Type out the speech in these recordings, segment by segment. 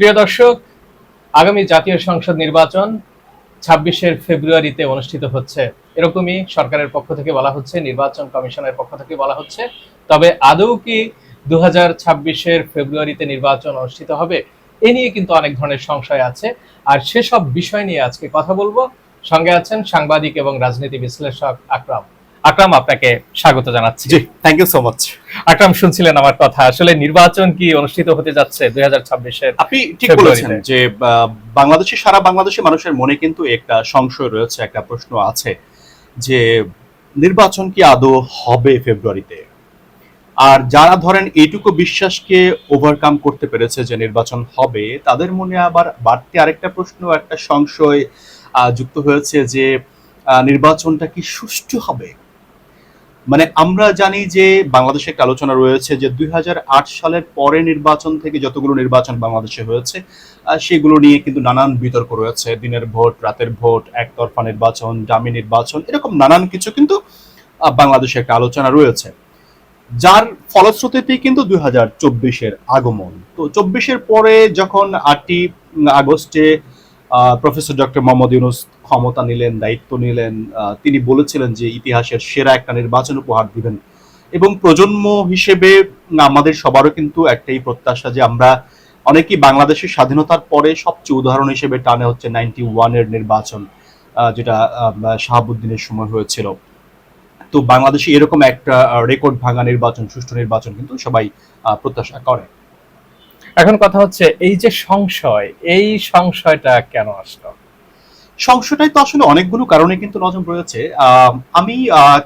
প্রিয় দর্শক, আগামী জাতীয় সংসদ নির্বাচন ছাব্বিশের ফেব্রুয়ারিতে অনুষ্ঠিত হচ্ছে। এরকমই সরকারের পক্ষ থেকে বলা হচ্ছে, নির্বাচন কমিশনের পক্ষ থেকে বলা হচ্ছে। তবে আদৌ কি দু হাজার ফেব্রুয়ারিতে নির্বাচন অনুষ্ঠিত হবে, এ নিয়ে কিন্তু অনেক ধরনের সংশয় আছে। আর সেসব বিষয় নিয়ে আজকে কথা বলব। সঙ্গে আছেন সাংবাদিক এবং রাজনীতি বিশ্লেষক আকরাম। আকরাম আপনাকে স্বাগত জানাচ্ছি। জি thank you so much Akram শুনছিলেন আমার কথা। আসলে নির্বাচন কি অনুষ্ঠিত হতে যাচ্ছে দুই হাজার ছাব্বিশের আপনি ঠিক বলেছেন যে বাংলাদেশে সারা বাংলাদেশের মানুষের মনে কিন্তু একটা সংশয় রয়েছে একটা প্রশ্ন আছে যে নির্বাচন কি আদৌ হবে ফেব্রুয়ারিতে? আর যারা ধরেন এইটুকু বিশ্বাসকে ওভারকাম করতে পেরেছে যে নির্বাচন হবে তাদের মনে আবার বাড়তি আরেকটা প্রশ্ন একটা সংশয় আহ, যুক্ত হয়েছে যে নির্বাচনটা কি সুষ্ঠু হবে? মানে আমরা জানি যে বাংলাদেশে একটা আলোচনা রয়েছে যে দুই হাজার আট সালের পরে নির্বাচন থেকে যতগুলো নির্বাচন বাংলাদেশে হয়েছে সেগুলো নিয়ে কিন্তু নানান বিতর্ক রয়েছে। দিনের ভোট, রাতের ভোট, একতরফা নির্বাচন ডামি নির্বাচন, এরকম নানান কিছু কিন্তু বাংলাদেশে একটা আলোচনা রয়েছে। যার ফলশ্রুতিতে কিন্তু দুই হাজার চব্বিশের আগমন। তো চব্বিশের পরে যখন আটই আগস্টে প্রফেসর ডক্টর মোহাম্মদ ইউনুস ক্ষমতা নিলেন, দায়িত্ব নিলেন তিনি বলেছিলেন যে ইতিহাসের সেরা একটা নির্বাচন উপহার দিবেন। এবং প্রজন্ম হিসেবে আমাদের সবারও কিন্তু একটাই প্রত্যাশা যে আমরা অনেকেই বাংলাদেশের স্বাধীনতার পরে সবচেয়ে উদাহরণ হিসেবে টানে হচ্ছে নাইনটি ওয়ানের নির্বাচন যেটা শাহাবুদ্দিনের সময় হয়েছিল। তো বাংলাদেশে এরকম একটা রেকর্ড ভাঙা নির্বাচন, সুষ্ঠু নির্বাচন কিন্তু সবাই প্রত্যাশা করে। এখন কথা হচ্ছে, এই যে সংশয়, এই সংশয়টা কেন আসলো? সংশয়টাই তো আসলে অনেকগুলো কারণে কিন্তু নজর রয়েছে। আমি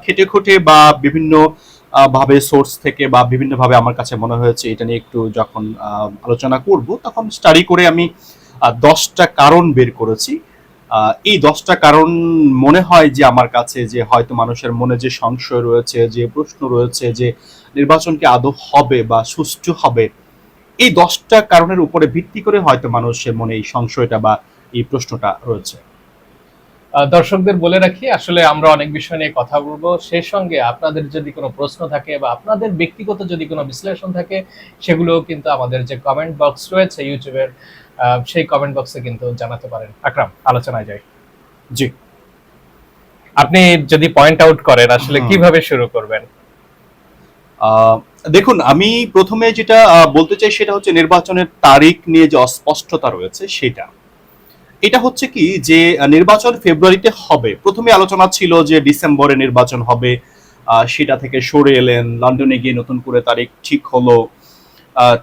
খেটে খুঁটে বা বিভিন্ন ভাবে সোর্স থেকে বা বিভিন্ন ভাবে আমার কাছে মনে হয়েছে, এটা নিয়ে একটু যখন আলোচনা করব, তখন স্টাডি করে আমি দশটা কারণ বের করেছি। এই দশটা কারণ মনে হয় যে আমার কাছে যে হয়তো মানুষের মনে যে সংশয় রয়েছে, যে প্রশ্ন রয়েছে, যে নির্বাচনকে আদৌ হবে বা সুষ্ঠু হবে এই দশটা কারণের উপরে ভিত্তি করে হয়তো মানুষের মনে এই সংশয়টা বা এই প্রশ্নটা রয়েছে। দর্শকদের বলে রাখি আসলে আমরা অনেক বিষয় নিয়ে কথা বলব। সেই সঙ্গে আপনাদের যদি কোনো প্রশ্ন থাকে বা আপনাদের ব্যক্তিগত যদি কোনো বিশ্লেষণ থাকে সেগুলো কিন্তু আমাদের যে কমেন্ট বক্স রয়েছে ইউটিউবের সেই কমেন্ট বক্সে কিন্তু জানাতে পারেন। আকরাম আলোচনায় যাই। জি। আপনি যদি পয়েন্ট আউট করেন আসলে কীভাবে শুরু করবেন? আহ, দেখুন, আমি প্রথমে যেটা বলতে চাই সেটা হচ্ছে নির্বাচনের তারিখ নিয়ে যে অস্পষ্টতা রয়েছে সেটা। এটা হচ্ছে কি যে নির্বাচন ফেব্রুয়ারিতে হবে। প্রথমে আলোচনা ছিল যে ডিসেম্বরে নির্বাচন হবে। সেটা থেকে সরে এলেন, লন্ডনে গিয়ে নতুন করে তারিখ ঠিক হলো।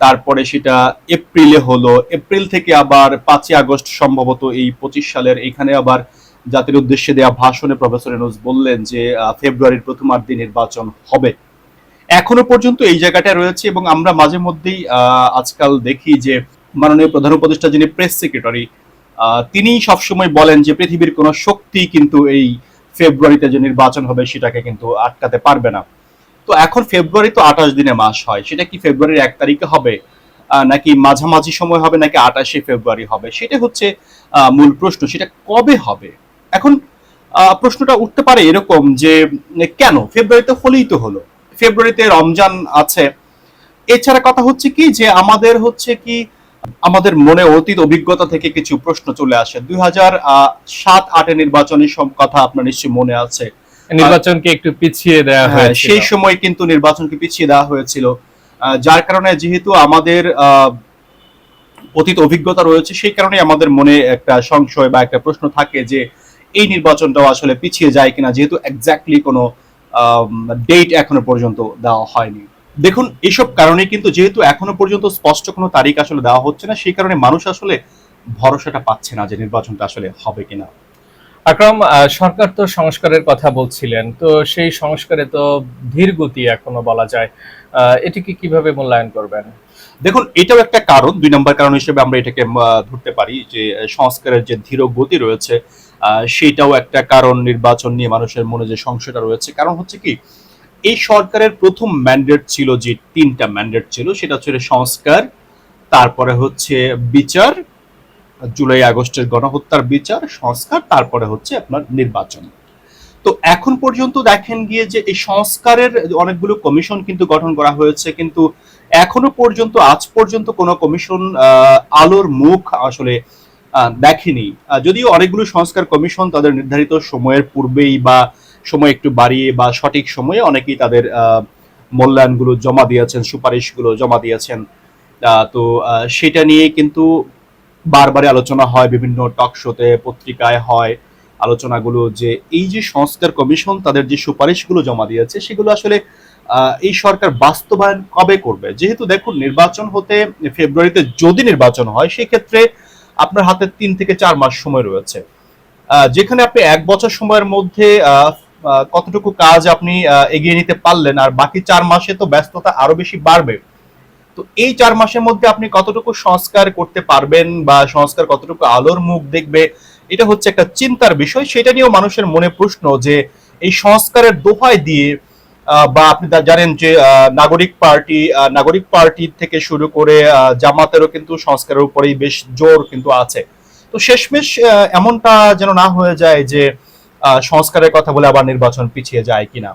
তারপরে সেটা এপ্রিলে হলো। এপ্রিল থেকে আবার পাঁচই আগস্ট সম্ভবত এই পঁচিশ সালের এখানে আবার জাতির উদ্দেশ্যে দেওয়া ভাষণে প্রফেসর এনুস বললেন যে ফেব্রুয়ারির প্রথমার্ধে নির্বাচন হবে। এখনও পর্যন্ত এই জায়গাটা রয়েছে এবং আমরা মাঝে মধ্যেই আজকাল দেখি যে মাননীয় প্রধান উপদেষ্টা যিনি প্রেস সেক্রেটারি তিনি সবসময় বলেন যে পৃথিবীর কোনো শক্তি কিন্তু এই ফেব্রুয়ারিতে যে নির্বাচন হবে সেটাকে কিন্তু আটকাতে পারবে না। তো এখন ফেব্রুয়ারি তো আঠাশ দিনে মাস হয়, সেটা কি ফেব্রুয়ারির এক তারিখে হবে? নাকি মাঝামাঝি সময় হবে, নাকি আঠাশে ফেব্রুয়ারি হবে? সেটা হচ্ছে মূল প্রশ্ন, সেটা কবে হবে? এখন প্রশ্নটা উঠতে পারে এরকম যে, কেন? ফেব্রুয়ারিতে হলেই তো হলো। ফেব্রুয়ারিতে রমজান আছে। এছাড়া কথা হচ্ছে কি যে আমাদের হচ্ছে কি আমাদের মনে অতীত অভিজ্ঞতা থেকে কিছু প্রশ্ন চলে আসে। দুই হাজার সাত আটে নির্বাচনের সব কথা আপনার নিশ্চয়ই মনে আছে। নির্বাচনকে একটু পিছিয়ে দেওয়া হ্যাঁ, হয়েছে সেই সময় কিন্তু নির্বাচনকে পিছিয়ে দেওয়া হয়েছিল। যার কারণে যেহেতু আমাদের আহ, অতীত অভিজ্ঞতা রয়েছে সেই কারণে আমাদের মনে একটা সংশয় বা একটা প্রশ্ন থাকে যে এই নির্বাচনটাও আসলে পিছিয়ে যায় কিনা যেহেতু এক্স্যাক্টলি কোনো ডেট এখনও পর্যন্ত দেওয়া হয়নি। দেখুন এইসব কারণে কিন্তু যেহেতু এখনও পর্যন্ত স্পষ্ট কোনো তারিখ আসলে দেওয়া হচ্ছে না সেই কারণে মানুষ আসলে ভরসাটা পাচ্ছে না যে নির্বাচনটা আসলে হবে কিনা। আকরাম সরকার তো সংস্কারের কথা বলছিলেন তো সেই সংস্কারে তো ধীর গতি এখনও বলা যায়। আহ, এটিকে কীভাবে মূল্যায়ন করবেন? দেখুন এটাও একটা কারণ দুই নম্বর কারণ হিসেবে আমরা এটাকে ধরতে পারি যে সংস্কারের যে ধীর গতি রয়েছে সেটাও একটা কারণ নির্বাচন নিয়ে মানুষের মনে যে সংশয়টা রয়েছে। কারণ হচ্ছে কি, এই সরকারের প্রথম ম্যান্ডেট ছিল যে তিনটা ম্যান্ডেট ছিল, সেটা হচ্ছে সংস্কার, তারপরে হচ্ছে বিচার, জুলাই, আগস্টের গণহত্যার বিচার, সংস্কার, তারপরে হচ্ছে আপনার নির্বাচন। তো এখন পর্যন্ত দেখেন গিয়ে যে এই সংস্কারের অনেকগুলো কমিশন কিন্তু গঠন করা হয়েছে, কিন্তু এখনও পর্যন্ত, আজ পর্যন্ত কোনো কমিশন আলোর মুখ আসলে দেখেনি। যদিও অনেকগুলো সংস্কার কমিশন তাদের নির্ধারিত সময়ের পূর্বেই বা সময় একটু বাড়িয়ে বা সঠিক সময়ে অনেকেই তাদের মূল্যায়নগুলো জমা দিয়েছেন, সুপারিশগুলো জমা দিয়েছেন। তো সেটা নিয়ে কিন্তু বারবারে আলোচনা হয়, বিভিন্ন টক শোতে পত্রিকায় হয়। আলোচনাগুলো যে এই যে সংস্কার কমিশন তাদের যে সুপারিশগুলো জমা দিয়েছে, সেগুলো আসলে এই সরকার বাস্তবায়ন কবে করবে? যেহেতু দেখুন, নির্বাচন হতে ফেব্রুয়ারিতে যদি নির্বাচন হয় সেই ক্ষেত্রে আপনার হাতে তিন থেকে চার মাস সময় রয়েছে। যেখানে আপনি এক বছর সময়ের মধ্যে কতটুকু কাজ আপনি এগিয়ে নিতে পারলেন আর বাকি চার মাসে তো ব্যস্ততা আরও বেশি বাড়বে। তো এই চার মাসের মধ্যে আপনি কতটুকু সংস্কার করতে পারবেন বা সংস্কার কতটুকু আলোর মুখ দেখবে, এটা হচ্ছে একটা চিন্তার বিষয়। সেটা নিয়েও মানুষের মনে প্রশ্ন যে এই সংস্কারের দোহাই দিয়ে বা আপনি জানেন যে নাগরিক পার্টি নাগরিক পার্টি থেকে শুরু করে জামাতেরও কিন্তু সংস্কারের উপরেই বেশ জোর কিন্তু আছে। তো শেষমেশ এমনটা যেন না হয়ে যায় যে সংস্কারের কথা বলে আবার নির্বাচন পিছিয়ে যায় কিনা।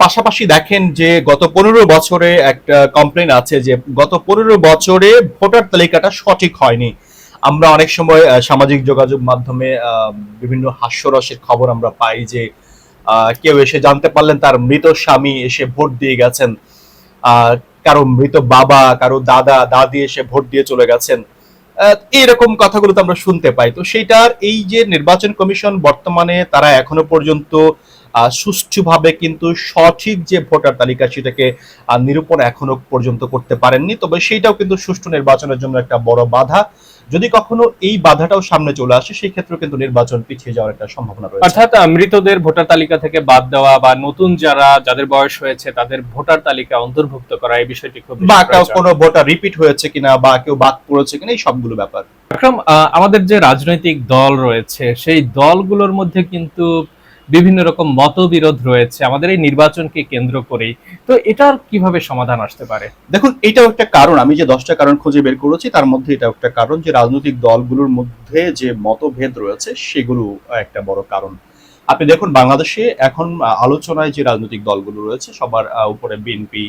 পাশাপাশি দেখেন যে, গত পনেরো বছরে একটা কমপ্লেন আছে যে, গত পনেরো বছরে ভোটার তালিকাটা সঠিক হয়নি। আমরা অনেক সময় সামাজিক যোগাযোগ মাধ্যমে বিভিন্ন হাস্যরসের খবর আমরা পাই যে কেউ এসে জানতে পারলেন তার মৃত স্বামী এসে ভোট দিয়ে গেছেন। কারও মৃত বাবা, কারও দাদা, দাদি এসে ভোট দিয়ে চলে গেছেন। এইরকম কথাগুলো তো আমরা শুনতে পাই। তো সেইটার এই যে নির্বাচন কমিশন বর্তমানে তারা এখনও পর্যন্ত সুষ্ঠুভাবে কিন্তু সঠিক যে ভোটার তালিকা সেটাকে নিরূপণ এখনও পর্যন্ত করতে পারেননি। তবে সেইটাও কিন্তু সুষ্ঠু নির্বাচনের জন্য একটা বড় বাধা। যদি কখনো এই বাধাটাও সামনে চলে আসে সেই ক্ষেত্রে কিন্তু নির্বাচন পিছিয়ে যাওয়ার একটা সম্ভাবনা রয়েছে অর্থাৎ মৃতদের ভোটার তালিকা থেকে বাদ দেওয়া বা নতুন যারা যাদের বয়স হয়েছে তাদের ভোটার তালিকা অন্তর্ভুক্ত করা এই বিষয়টি খুব বা। কোনো ভোটার রিপিট হয়েছে কিনা বা কেউ বাদ পড়েছে কিনা এই সবগুলো ব্যাপার আকরাম আমাদের যে রাজনৈতিক দল রয়েছে সেই দলগুলোর মধ্যে কিন্তু বিভিন্ন রকম মতবিরোধ রয়েছে আমাদের এই নির্বাচনকে কেন্দ্র করেই। তো এটার কীভাবে সমাধান আসতে পারে? দেখুন এটাও একটা কারণ। আমি যে দশটা কারণ খুঁজে বের করেছি তার মধ্যে এটা একটা কারণ যে রাজনৈতিক দলগুলোর মধ্যে যে মতভেদ রয়েছে সেগুলো একটা বড় কারণ। আপনি দেখুন বাংলাদেশে এখন আলোচনায় যে রাজনৈতিক দলগুলো রয়েছে সবার উপরে বিএনপি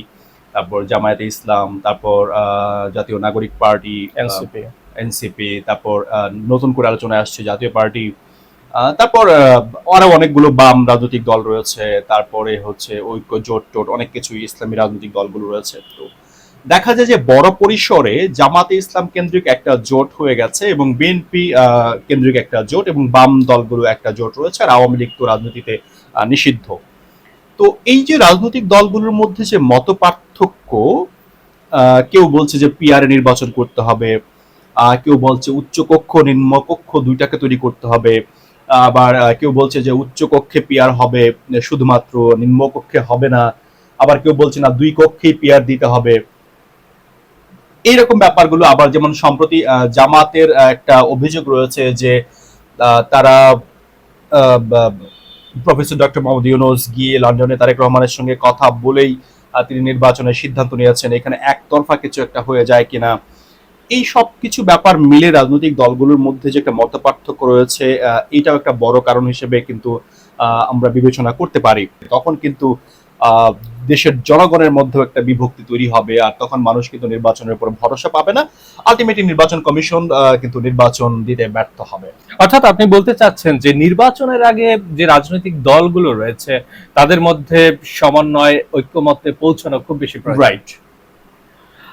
তারপর জামায়াতে ইসলাম তারপর আহ, জাতীয় নাগরিক পার্টি এনসিপি। এনসিপি তারপর নতুন করে আলোচনায় আসছে জাতীয় পার্টি তারপর আরও অনেকগুলো বাম রাজনৈতিক দল রয়েছে, তারপরে হচ্ছে ঐক্য, জোট টোট, অনেক কিছু ইসলামী রাজনৈতিক দলগুলো রয়েছে। তো দেখা যায় যে বড় পরিসরে জামাতে ইসলাম কেন্দ্রিক একটা জোট হয়ে গেছে এবং বিএনপি কেন্দ্রিক একটা জোট এবং বাম দলগুলো একটা জোট রয়েছে আর আওয়ামী লীগ তো রাজনীতিতে নিষিদ্ধ। তো এই যে রাজনৈতিক দলগুলোর মধ্যে যে মত পার্থক্য কেউ বলছে যে পিআর নির্বাচন করতে হবে কেউ বলছে উচ্চ কক্ষ, নিম্ন কক্ষ দুইটাকে তৈরি করতে হবে আবার কেউ বলছে যে উচ্চ কক্ষে পিয়ার হবে, শুধুমাত্র নিম্ন কক্ষে হবে না। আবার কেউ বলছে না, দুই কক্ষেই পিয়ার দিতে হবে। এইরকম ব্যাপারগুলো আবার যেমন সম্প্রতি জামাতের একটা অভিযোগ রয়েছে যে তারা প্রফেসর ডক্টর মোহাম্মদ ইউনুস গিয়ে লন্ডনে তারেক রহমানের সঙ্গে কথা বলেই তিনি নির্বাচনের সিদ্ধান্ত নিয়েছেন। এখানে একতরফা কিছু একটা হয়ে যায় কিনা। এই সব কিছু ব্যাপার মিলে রাজনৈতিক দলগুলোর মধ্যে যে একটা মতপার্থক্য রয়েছে এটাও একটা বড় কারণ হিসেবে কিন্তু আমরা বিবেচনা করতে পারি। তখন কিন্তু দেশের জনগণের মধ্যে একটা বিভক্তি তৈরি হবে আর তখন মানুষ কিন্তু নির্বাচনের উপর ভরসা পাবে না। আলটিমেটলি নির্বাচন কমিশন কিন্তু নির্বাচন দিতে ব্যর্থ হবে। অর্থাৎ আপনি বলতে চাচ্ছেন যে নির্বাচনের আগে যে রাজনৈতিক দলগুলো রয়েছে তাদের মধ্যে সমন্বয় ঐক্যমত্যে পৌঁছানো খুব বেশি রাইট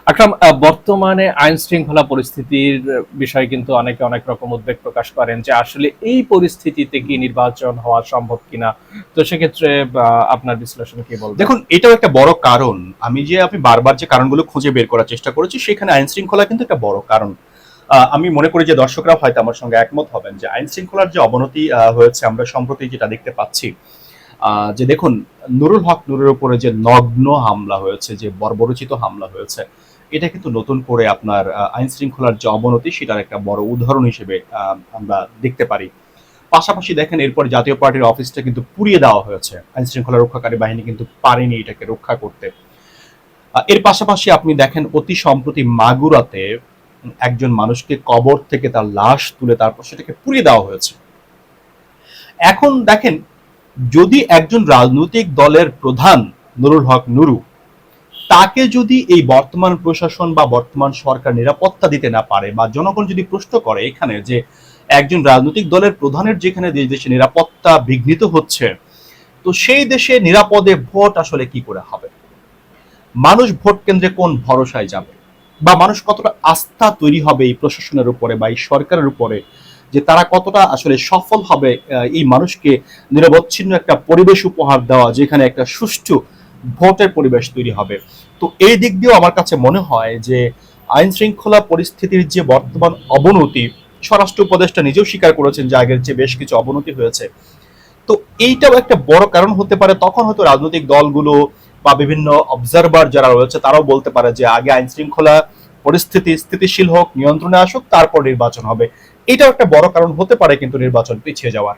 আকরাম বর্তমানে আইন শৃঙ্খলা পরিস্থিতির বিষয়ে কিন্তু অনেকে অনেক রকম উদ্বেগ প্রকাশ করেন যে আসলে এই পরিস্থিতিতে কি নির্বাচন হওয়া সম্ভব কিনা। তো সেক্ষেত্রে আপনার বিশ্লেষণ কি বলবেন? দেখুন, এটাও একটা বড় কারণ। আমি যে আমি বারবার যে কারণগুলো খুঁজে বের করার চেষ্টা করেছি, সেখানে আইন শৃঙ্খলা কিন্তু একটা বড় কারণ। আমি মনে করি যে দর্শকরা হয়তো আমার সঙ্গে একমত হবেন যে, আইন শৃঙ্খলার যে অবনতি হয়েছে, আমরা সম্প্রতি যেটা দেখতে পাচ্ছি যে দেখুন, নুরুল হক নুরের উপরে যে নগ্ন হামলা হয়েছে, যে বর্বরচিত হামলা হয়েছে এটা কিন্তু নতুন করে আপনার আইন শৃঙ্খলার যে অবনতি, সেটার একটা বড় উদাহরণ হিসেবে আমরা দেখতে পারি। পাশাপাশি দেখেন, এরপর জাতীয় পার্টির অফিসটা কিন্তু পুড়িয়ে দেওয়া হয়েছে। আইন শৃঙ্খলা রক্ষাকারী বাহিনী কিন্তু পারেনি এটাকে রক্ষা করতে। এর পাশাপাশি আপনি দেখেন, অতি সম্প্রতি মাগুরাতে একজন মানুষকে কবর থেকে তার লাশ তুলে তারপর সেটাকে পুড়িয়ে দেওয়া হয়েছে। এখন দেখেন, যদি একজন রাজনৈতিক দলের প্রধান নুরুল হক নুরু তাকে যদি এই বর্তমান প্রশাসন বা বর্তমান সরকার নিরাপত্তা দিতে না পারে বা জনগণ যদি প্রশ্ন করে এখানে যে একজন রাজনৈতিক দলের প্রধানের যেখানে দেশ দেশে নিরাপত্তা বিঘ্নিত হচ্ছে, তো সেই দেশে নিরাপদে ভোট আসলে কি করে হবে? মানুষ ভোট কেন্দ্রে কোন ভরসায় যাবে? বা মানুষ কতটা আস্থা তৈরি হবে এই প্রশাসনের উপরে বা এই সরকারের উপরে যে তারা কতটা আসলে সফল হবে এই মানুষকে নিরবচ্ছিন্ন একটা পরিবেশ উপহার দেওয়া, যেখানে একটা সুষ্ঠু ভোটের পরিবেশ তৈরি হবে। তো এই দিক দিয়েও আমার কাছে মনে হয় যে আইন শৃঙ্খলা পরিস্থিতির যে বর্তমান অবনতি, স্বরাষ্ট্র উপদেষ্টা নিজেও স্বীকার করেছেন যে আগের চেয়ে বেশ কিছু অবনতি হয়েছে। তো এইটাও একটা বড় কারণ হতে পারে, তখন হয়তো রাজনৈতিক দলগুলো বা বিভিন্ন অবজারভার যারা রয়েছে, তারাও বলতে পারে যে আগে আইন শৃঙ্খলা পরিস্থিতি স্থিতিশীল হোক, নিয়ন্ত্রণে আসুক, তারপর নির্বাচন হবে। এটাও একটা বড় কারণ হতে পারে কিন্তু নির্বাচন পিছিয়ে যাওয়ার।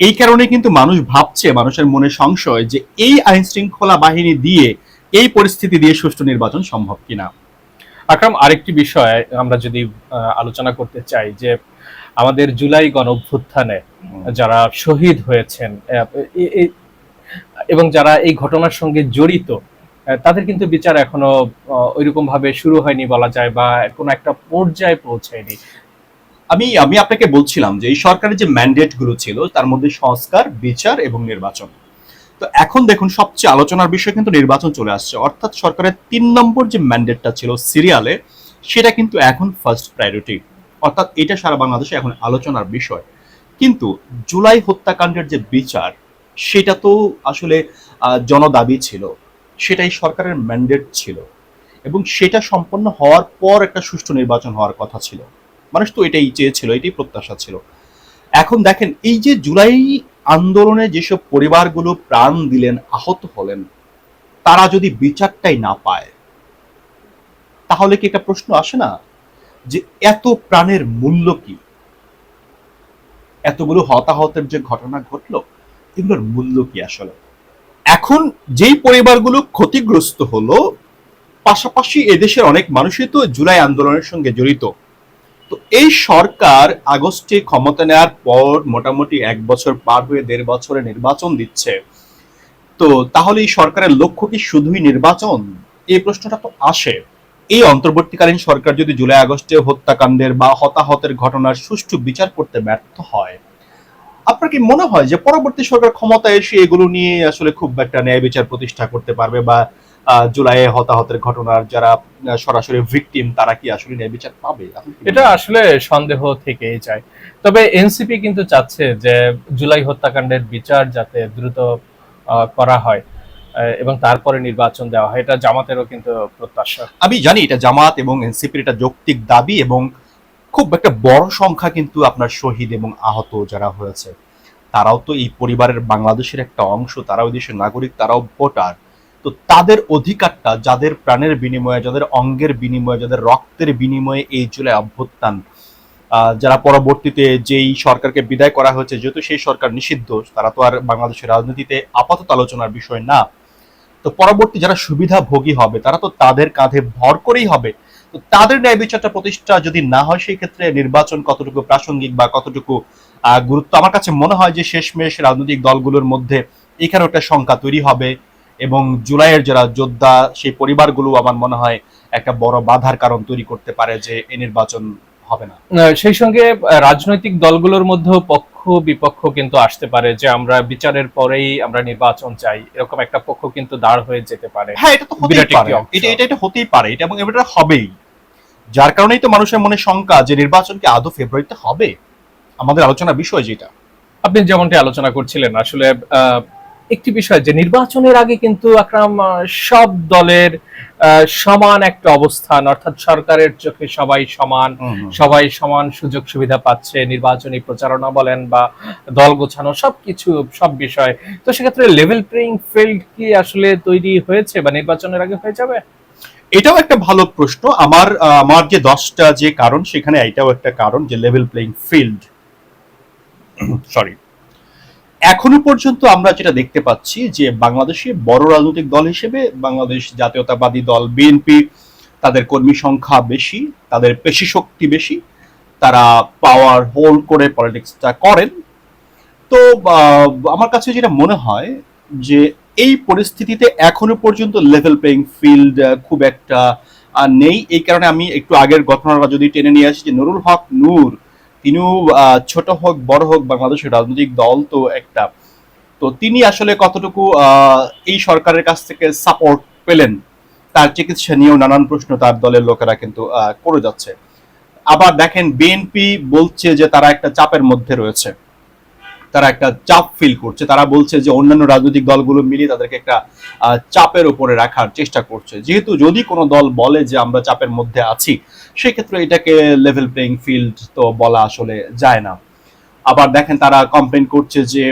এই কারণে কিন্তু মানুষ ভাবছে মানুষের মনে সংশয় যে এই আইন শৃঙ্খলা বাহিনী দিয়ে এই পরিস্থিতি দিয়ে সুষ্ঠু নির্বাচন সম্ভব কিনা। আকরাম আরেকটি বিষয় আমরা যদি আলোচনা করতে চাই যে আমাদের জুলাই গণ অভ্যুত্থানে যারা শহীদ হয়েছেন এবং যারা এই ঘটনার সঙ্গে জড়িত তাদের কিন্তু বিচার এখনও ওইরকম ভাবে শুরু হয়নি বলা যায় বা কোনো একটা পর্যায়ে পৌঁছায়নি। আমি আমি আপনাকে বলছিলাম যে এই সরকারের যে ম্যান্ডেটগুলো ছিল, তার মধ্যে সংস্কার, বিচার এবং নির্বাচন। তো এখন দেখুন, সবচেয়ে আলোচনার বিষয় কিন্তু নির্বাচন চলে আসছে। অর্থাৎ সরকারের তিন নম্বর যে ম্যান্ডেটটা ছিল সিরিয়ালে সেটা কিন্তু এখন ফার্স্ট প্রায়োরিটি অর্থাৎ এটা সারা বাংলাদেশে এখন আলোচনার বিষয়। কিন্তু জুলাই হত্যাকাণ্ডের যে বিচার, সেটা তো আসলে জনদাবি ছিল। সেটাই সরকারের ম্যান্ডেট ছিল। এবং সেটা সম্পন্ন হওয়ার পর একটা সুষ্ঠু নির্বাচন হওয়ার কথা ছিল। মানুষ তো এটাই চেয়েছিল, এটাই প্রত্যাশা ছিল। এখন দেখেন, এই যে জুলাই আন্দোলনে যেসব পরিবারগুলো প্রাণ দিলেন, আহত হলেন, তারা যদি বিচারটাই না পায়, তাহলে কি একটা প্রশ্ন আসে না? যে এত প্রাণের মূল্য কি? এতগুলো হতাহতের যে ঘটনা ঘটলো, এগুলোর মূল্য কি আসলে? এখন যেই পরিবারগুলো ক্ষতিগ্রস্ত হলো, পাশাপাশি এদেশের অনেক মানুষই তো জুলাই আন্দোলনের সঙ্গে জড়িত। তো এই সরকার আগস্টে ক্ষমতা নেওয়ার পর মোটামুটি এক বছর পার হয়ে দেড় বছরে নির্বাচন দিচ্ছে। তো তাহলে এই সরকারের লক্ষ্য কি শুধুই নির্বাচন? এই প্রশ্নটা তো আসে। এই অন্তর্বর্তীকালীন সরকার যদি জুলাই আগস্টে হত্যাকাণ্ডের বা হতাহতের ঘটনার সুষ্ঠু বিচার করতে ব্যর্থ হয়, আপনার কি মনে হয় যে পরবর্তী সরকার ক্ষমতা এসে এগুলো নিয়ে আসলে খুব একটা ন্যায় বিচার প্রতিষ্ঠা করতে পারবে বা জুলাইয়ে হতাহতের ঘটনার যারা সরাসরি ভিকটিম তারা কি আসলে ন্যায় বিচার পাবে? এটা আসলে সন্দেহ থেকেই যায়। তবে এনসিপি কিন্তু চাচ্ছে যে জুলাই হত্যাকাণ্ডের বিচার যাতে দ্রুত করা হয় এবং তারপরে নির্বাচন দেওয়া হয়। এটা জামাতেরও কিন্তু প্রত্যাশা। আমি জানি এটা জামাত এবং এনসিপির এটা যৌক্তিক দাবি এবং খুব একটা বড় সংখ্যা কিন্তু আপনার শহীদ এবং আহত যারা হয়েছে তারাও তো এই পরিবারের বাংলাদেশের একটা অংশ তারাও দেশের নাগরিক তারাও ভোটার। তো তাদের অধিকারটা যাদের প্রাণের বিনিময়ে, যাদের অঙ্গের বিনিময়ে, যাদের রক্তের বিনিময়ে এই জুলাই অভ্যুত্থান যারা পরবর্তীতে যেই সরকারকে বিদায় করা হয়েছে, যেহেতু সেই সরকার নিষিদ্ধ, তারা তো আর বাংলাদেশের রাজনীতিতে আপাতত আলোচনার বিষয় না, তো পরবর্তী যারা সুবিধাভোগী হবে, তারা তো তাদের কাঁধে ভর করেই হবে। তো তাদের ন্যায় বিচারটা প্রতিষ্ঠা যদি না হয়, সেই ক্ষেত্রে নির্বাচন কতটুকু প্রাসঙ্গিক বা কতটুকু গুরুত্ব? আমার কাছে মনে হয় যে শেষমেশ রাজনৈতিক দলগুলোর মধ্যে এখানে একটা সংখ্যা তৈরি হবে। এবং জুলাইয়ের যারা যোদ্ধা সেই পরিবারগুলো আমার মনে হয় একটা বড় বাধার কারণ তৈরি করতে পারে যে এই নির্বাচন হবে না। সেই সঙ্গে রাজনৈতিক দলগুলোর মধ্যেও পক্ষ বিপক্ষ কিন্তু আসতে পারে যে আমরা বিচারের পরেই আমরা নির্বাচন চাই। এরকম একটা পক্ষ কিন্তু দাঁড় হয়ে যেতে পারে। হ্যাঁ এটা তো হতেই পারে। এটা এটা এটা হতেই পারে। এটা এবং এটা হবেই। যার কারণেই তো মানুষের মনে শঙ্কা যে নির্বাচন কি আদৌ ফেব্রুয়ারিতে হবে? আমাদের আলোচনা বিষয় যেটা। আপনি যেমনটি আলোচনা করছিলেন আসলে আহ, একটি বিষয় যে নির্বাচনের আগে কিন্তু আকরাম সব দলের সমান একটা অবস্থান অর্থাৎ সরকারের চোখে সবাই সমান সবাই সমান সুযোগ সুবিধা পাচ্ছে নির্বাচনী প্রচারণা বলেন বা দল গোছানো সবকিছু সব বিষয়। তো সেক্ষেত্রে লেভেল প্লেইং ফিল্ড কি আসলে তৈরি হয়েছে বা নির্বাচনের আগে হয়ে যাবে? এটাও একটা ভালো প্রশ্ন। আমার আমার যে দশটা যে কারণ সেখানে এটাও একটা কারণ যে লেভেল প্লেইং ফিল্ড সরি এখনও পর্যন্ত আমরা যেটা দেখতে পাচ্ছি যে বাংলাদেশে বড় রাজনৈতিক দল হিসেবে বাংলাদেশ জাতীয়তাবাদী দল বিএনপি তাদের কর্মী সংখ্যা বেশি, তাদের পেশি শক্তি বেশি, তারা পাওয়ার হোল্ড করে পলিটিক্সটা করেন। তো আমার কাছে যেটা মনে হয় যে এই পরিস্থিতিতে এখনও পর্যন্ত লেভেল প্লেইং ফিল্ড খুব একটা নেই। এই কারণে আমি একটু আগের ঘটনাটা যদি টেনে নিয়ে আসি যে নুরুল হক নূর তিনিও ছোট হোক, বড় হোক, বাংলাদেশের রাজনৈতিক দল তো একটা। তো তিনি আসলে কতটুকু এই সরকারের কাছ থেকে সাপোর্ট পেলেন, তার চিকিৎসা নিয়েও নানান প্রশ্ন তার দলের লোকেরা কিন্তু করে যাচ্ছে। আবার দেখেন বিএনপি বলছে যে তারা একটা চাপের মধ্যে রয়েছে। তারা একটা চাপ ফিল করছে। তারা বলছে যে অন্যান্য রাজনৈতিক দলগুলো মিলিয়ে তাদেরকে একটা চাপের উপরে রাখার চেষ্টা করছে। যেহেতু যদি কোনো দল বলে যে আমরা চাপের মধ্যে আছি, সেক্ষেত্রে এটাকে লেভেল প্লেইং ফিল্ড তো বলা আসলে যায় না। আবার দেখেন তারা কমপ্লেন করছে যে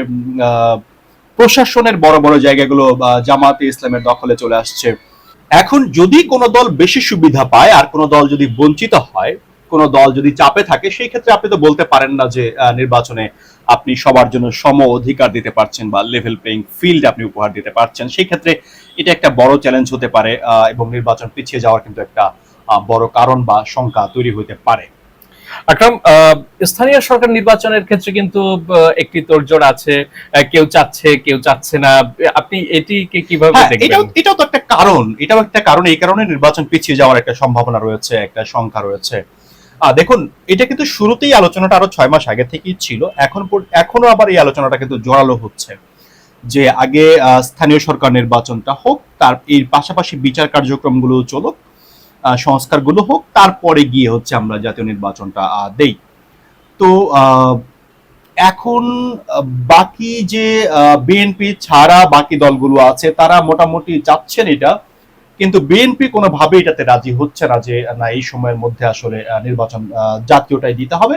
প্রশাসনের বড় বড় জায়গাগুলো জামাতে ইসলামের দখলে চলে আসছে। এখন যদি কোনো দল বেশি সুবিধা পায়, আর কোনো দল যদি বঞ্চিত হয় কোনো দল যদি চাপে থাকে সেই ক্ষেত্রে আপনি তো বলতে পারেন না যে নির্বাচনে আপনি সবার জন্য সম অধিকার দিতে পারছেন বা লেভেল প্লেইং ফিল্ড আপনি উপহার দিতে পারছেন। সেই ক্ষেত্রে এটা একটা বড় চ্যালেঞ্জ হতে পারে এবং নির্বাচন পিছিয়ে যাওয়ার কিন্তু একটা বড় কারণ বা শঙ্কা তৈরি হতে পারে। আকরাম স্থানীয় সরকার নির্বাচনের ক্ষেত্রে কিন্তু একটি তোড়জোড় আছে কেউ চাচ্ছে কেউ চাচ্ছে না। আপনি এটিকে কীভাবে হ্যাঁ, দেখবেন? এটাও এটাও তো একটা কারণ এটাও একটা কারণ। এই কারণে নির্বাচন পিছিয়ে যাওয়ার একটা সম্ভাবনা রয়েছে একটা সংখ্যা রয়েছে। দেখুন, এটা কিন্তু শুরুতেই আলোচনাটা আরও ছয় মাস আগে থেকেই ছিল। এখন এখনও আবার এই আলোচনাটা কিন্তু জোরালো হচ্ছে। যে আগে স্থানীয় সরকার নির্বাচনটা হোক, তার এর পাশাপাশি বিচার কার্যক্রমগুলো চলুক সংস্কারগুলো হোক, তারপরে গিয়ে হচ্ছে আমরা জাতীয় নির্বাচনটা দেই। তো এখন বাকি যে বিএনপি ছাড়া বাকি দলগুলো আছে, তারা মোটামুটি চাচ্ছেন এটা কিন্তু বিএনপি কোনোভাবে এটাতে রাজি হচ্ছে না যে না এই সময়ের মধ্যে আসলে নির্বাচন জাতীয়টাই দিতে হবে।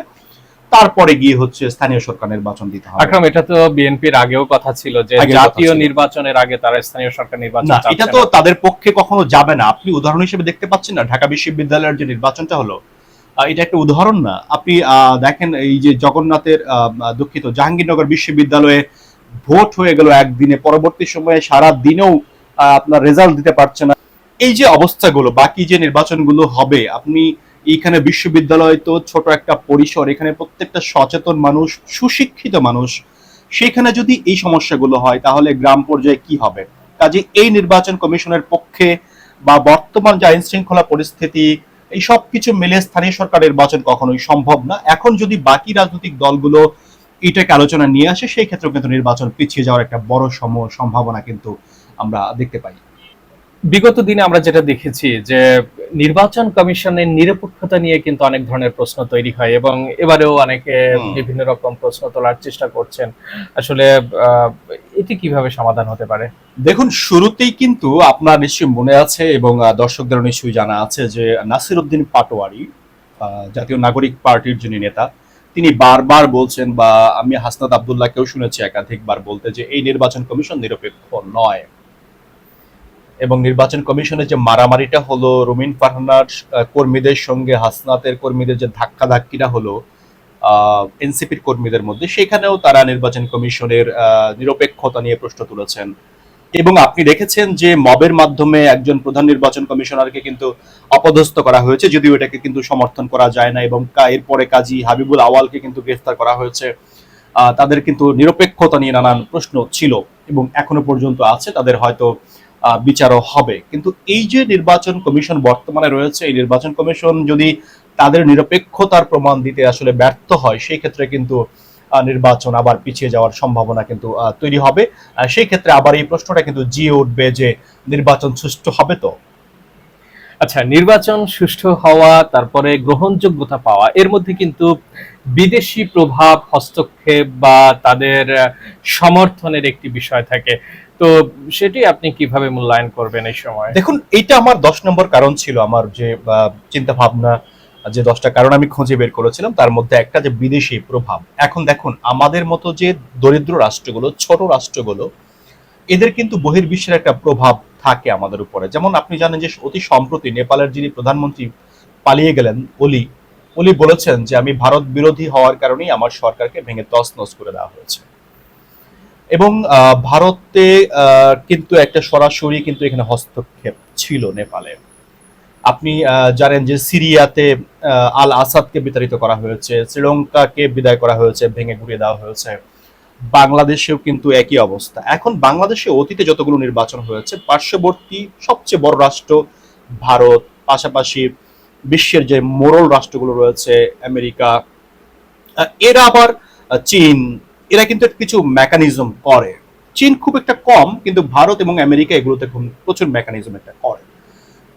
তারপরে গিয়ে হচ্ছে স্থানীয় সরকার নির্বাচন দিতে হবে। আকরাম এটা তো বিএনপির আগেও কথা ছিল যে জাতীয় নির্বাচনের আগে তারা স্থানীয় সরকার নির্বাচন না এটা তো তাদের পক্ষে কখনো যাবে না। আপনি উদাহরণ হিসেবে দেখতে পাচ্ছেন না ঢাকা বিশ্ববিদ্যালয়ের যে নির্বাচনটা হলো এটা একটা উদাহরণ না। আপনি আহ, দেখেন এই যে জগন্নাথের দুঃখিত জাহাঙ্গীরনগর বিশ্ববিদ্যালয়ে ভোট হয়ে গেল একদিনে পরবর্তী সময়ে সারা দিনেও আপনার রেজাল্ট দিতে পারছে না। এই যে অবস্থাগুলো, বাকি যে নির্বাচনগুলো হবে, আপনি এইখানে বিশ্ববিদ্যালয় তো ছোট একটা পরিসর, এখানে প্রত্যেকটা সচেতন মানুষ, সুশিক্ষিত মানুষ, সেখানে যদি এই সমস্যাগুলো হয়, তাহলে গ্রাম পর্যায়ে কি হবে? কাজে এই নির্বাচন কমিশনের পক্ষে বা বর্তমান যে আইন শৃঙ্খলা পরিস্থিতি, এই সব কিছু মিলে স্থানীয় সরকার নির্বাচন কখনোই সম্ভব না। এখন যদি বাকি রাজনৈতিক দলগুলো এটাকে আলোচনা নিয়ে আসে, সেই ক্ষেত্রেও কিন্তু নির্বাচন পিছিয়ে যাওয়ার একটা বড় সম, সম্ভাবনা কিন্তু আমরা দেখতে পাই। বিগত দিনে আমরা যেটা দেখেছি যে নির্বাচন কমিশনের নিরপেক্ষতা নিয়ে কিন্তু অনেক ধরনের প্রশ্ন তৈরি হয় এবং এবারেও অনেকে বিভিন্ন রকম প্রশ্ন তোলার চেষ্টা করছেন। আসলে এটি কীভাবে সমাধান হতে পারে? দেখুন শুরুতেই কিন্তু আপনার নিশ্চয়ই মনে আছে এবং দর্শকদের নিশ্চয়ই জানা আছে যে নাসির উদ্দিন পাটোয়ারি জাতীয় নাগরিক পার্টির যিনি নেতা তিনি বারবার বলছেন বা আমি হাসনাত আবদুল্লাহকেও শুনেছি একাধিকবার বলতে যে এই নির্বাচন কমিশন নিরপেক্ষ নয়। এবং নির্বাচন কমিশনের যে মারামারিটা হলো, রুমিন ফারহানার কর্মীদের সঙ্গে, হাসনাতের কর্মীদের যে ধাক্কা ধাক্কিটা হলো এনসিপির কর্মীদের মধ্যে, সেখানেও তারা নির্বাচন কমিশনের নিরপেক্ষতা নিয়ে প্রশ্ন তুলেছেন। এবং আপনি দেখেছেন যে মবের মাধ্যমে একজন প্রধান নির্বাচন কমিশনারকে কিন্তু অপদস্থ করা হয়েছে, যদিও এটাকে কিন্তু সমর্থন করা যায় না এবং এরপরে কাজী হাবিবুল আওয়ালকে কিন্তু গ্রেফতার করা হয়েছে। তাদের কিন্তু নিরপেক্ষতা নিয়ে নানান প্রশ্ন ছিল এবং এখনও পর্যন্ত আছে। তাদের হয়তো বিচারও হবে। কিন্তু এই যে নির্বাচন কমিশন বর্তমানে রয়েছে, এই নির্বাচন কমিশন যদি তাদের নিরপেক্ষতার প্রমাণ দিতে আসলে ব্যর্থ হয়, সেই ক্ষেত্রে কিন্তু নির্বাচন আবার পিছিয়ে যাওয়ার সম্ভাবনা কিন্তু তৈরি হবে। সেই ক্ষেত্রে আবার এই প্রশ্নটা কিন্তু জিয়ে উঠবে যে নির্বাচন সুষ্ঠু হবে তো? আচ্ছা নির্বাচন সুষ্ঠু হওয়া, তারপরে গ্রহণযোগ্যতা পাওয়া, এর মধ্যে কিন্তু বিদেশি প্রভাব, হস্তক্ষেপ বা তাদের সমর্থনের একটি বিষয় থাকে। তো সেটি আপনি কীভাবে মূল্যায়ন করবেন এই সময়? দেখুন, এইটা আমার দশ নম্বর কারণ ছিল আমার যে চিন্তা ভাবনা যে দশটা কারণ আমি খুঁজে বের করেছিলাম। তার মধ্যে একটা যে বিদেশি প্রভাব। এখন দেখুন, আমাদের মতো যে দরিদ্র রাষ্ট্রগুলো, ছোট রাষ্ট্রগুলো, এদের কিন্তু বহির্বিশ্বের একটা প্রভাব থাকে আমাদের উপরে। যেমন আপনি জানেন যে অতি সম্প্রতি নেপালের যিনি প্রধানমন্ত্রী পালিয়ে গেলেন, ওলি ওলি বলেছেন যে, আমি ভারত বিরোধী হওয়ার কারণেই আমার সরকারকে ভেঙে তছনছ করে দেওয়া হয়েছে। এবং ভারতে কিন্তু একটা সরাসরি কিন্তু এখানে হস্তক্ষেপ ছিল নেপালে। আপনি জানেন যে সিরিয়াতে আল আসাদকে বিতাড়িত করা হয়েছে, শ্রীলঙ্কাকে বিদায় করা হয়েছে, ভেঙে ঘুরিয়ে দেওয়া হয়েছে। বাংলাদেশেও কিন্তু একই অবস্থা। এখন বাংলাদেশে অতীতে যতগুলো নির্বাচন হয়েছে, পার্শ্ববর্তী সবচেয়ে বড় রাষ্ট্র ভারত, পাশাপাশি বিশ্বের যে মোরল রাষ্ট্রগুলো রয়েছে, আমেরিকা এরা আবার চীন এরা কিন্তু কিছু মেকানিজম করে। চীন খুব একটা কম, কিন্তু ভারত এবং আমেরিকা এগুলোতে প্রচুর মেকানিজম একটা করে।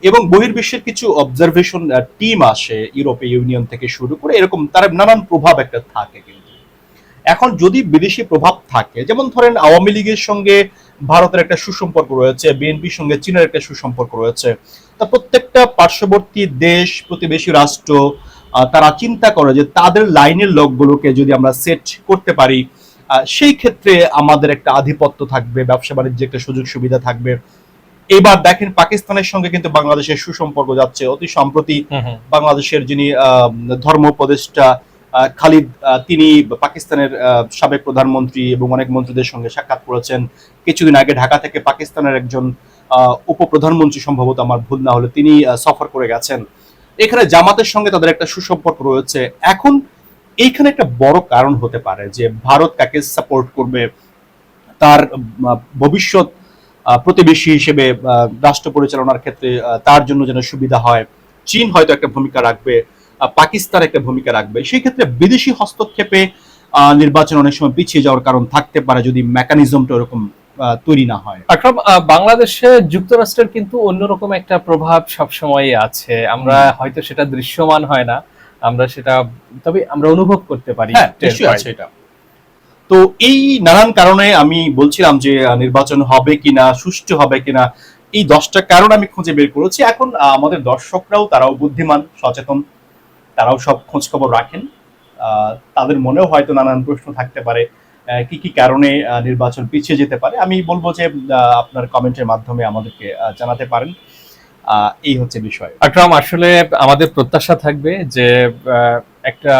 এবং বহির্বিশ্বের কিছু অবজারভেশন টিম আসে ইউরোপীয় ইউনিয়ন থেকে শুরু করে, এরকম তার নানান প্রভাব একটা থাকে কিন্তু। এখন যদি বিদেশি প্রভাব থাকে, যেমন ধরেন আওয়ামী লীগের সঙ্গে ভারতের একটা সুসম্পর্ক রয়েছে বিএনপির সঙ্গে চীনের একটা সুসম্পর্ক রয়েছে, তা প্রত্যেকটা পার্শ্ববর্তী দেশ, প্রতিবেশী রাষ্ট্র তারা চিন্তা করে যে তাদের লাইনের লোকগুলোকে যদি আমরা সেট করতে পারি সেই ক্ষেত্রে আমাদের একটা আধিপত্য থাকবে ব্যবসা বাণিজ্যে একটা সুযোগ সুবিধা থাকবে। এবার দেখেন পাকিস্তানের সঙ্গে কিন্তু বাংলাদেশের সুসম্পর্ক যাচ্ছে। অতি সম্প্রতি বাংলাদেশের যিনি ধর্ম উপদেষ্টা খালিদ তিনি পাকিস্তানের সাবেক প্রধানমন্ত্রী এবং অনেক মন্ত্রীদের সঙ্গে সাক্ষাৎ করেছেন। কিছুদিন আগে ঢাকা থেকে পাকিস্তানের একজন আহ, উপপ্রধানমন্ত্রী সম্ভবত আমার ভুল না হলে তিনি সফর করে গেছেন। এখানে জামাতের সঙ্গে তাদের একটা সুসম্পর্ক রয়েছে। এখন এইখানে একটা বড় কারণ হতে পারে যে ভারত কাকে সাপোর্ট করবে তার ভবিষ্যৎ প্রতিবেশী হিসেবে রাষ্ট্র পরিচালনার ক্ষেত্রে তার জন্য যেন সুবিধা হয়। চীন হয়তো একটা ভূমিকা রাখবে পাকিস্তান একটা ভূমিকা রাখবে। সেই ক্ষেত্রে বিদেশি হস্তক্ষেপে নির্বাচন অনেক সময় পিছিয়ে যাওয়ার কারণ থাকতে পারে যদি মেকানিজমটা ওরকম তৈরি না হয়। আকরাম বাংলাদেশে যুক্তরাষ্ট্রের কিন্তু অন্যরকম একটা প্রভাব সবসময় আছে। আমরা হয়তো সেটা দৃশ্যমান হয় না। আমরা সেটা তবে আমরা অনুভব করতে পারি হ্যাঁ। আছে এটা। তো এই নানান কারণে আমি বলছিলাম যে নির্বাচন হবে কিনা সুষ্ঠু হবে কিনা এই দশটা কারণ আমি খুঁজে বের করেছি। এখন আমাদের দর্শকরাও তারাও বুদ্ধিমান সচেতন তারাও সব খোঁজ খবর রাখেন। আহ, তাদের মনেও হয়তো নানান প্রশ্ন থাকতে পারে কি কি কারণে নির্বাচন পিছিয়ে যেতে পারে। আমি বলব যে আপনার কমেন্টের মাধ্যমে আমাদেরকে জানাতে পারেন। এই হচ্ছে বিষয়। আকরাম আসলে আমাদের প্রত্যাশা থাকবে যে একটা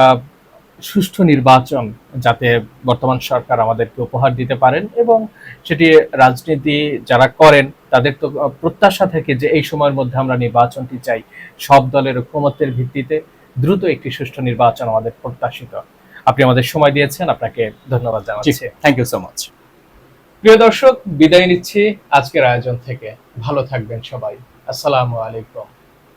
সুষ্ঠু নির্বাচন যাতে বর্তমান সরকার আমাদেরকে উপহার দিতে পারেন এবং সেটি রাজনীতি যারা করেন তাদের তো প্রত্যাশা থেকে যে এই সময়ের মধ্যে আমরা নির্বাচনটি চাই সব দলের ঐক্যমত্যের ভিত্তিতে দ্রুত একটি সুষ্ঠু নির্বাচন আমাদের প্রত্যাশিত। আপনি আমাদের সময় দিয়েছেন আপনাকে ধন্যবাদ জানাচ্ছি। থ্যাংক ইউ সো মাচ প্রিয় দর্শক বিদায় নিচ্ছি আজকের আয়োজন থেকে। ভালো থাকবেন সবাই। আসসালামু আলাইকুম।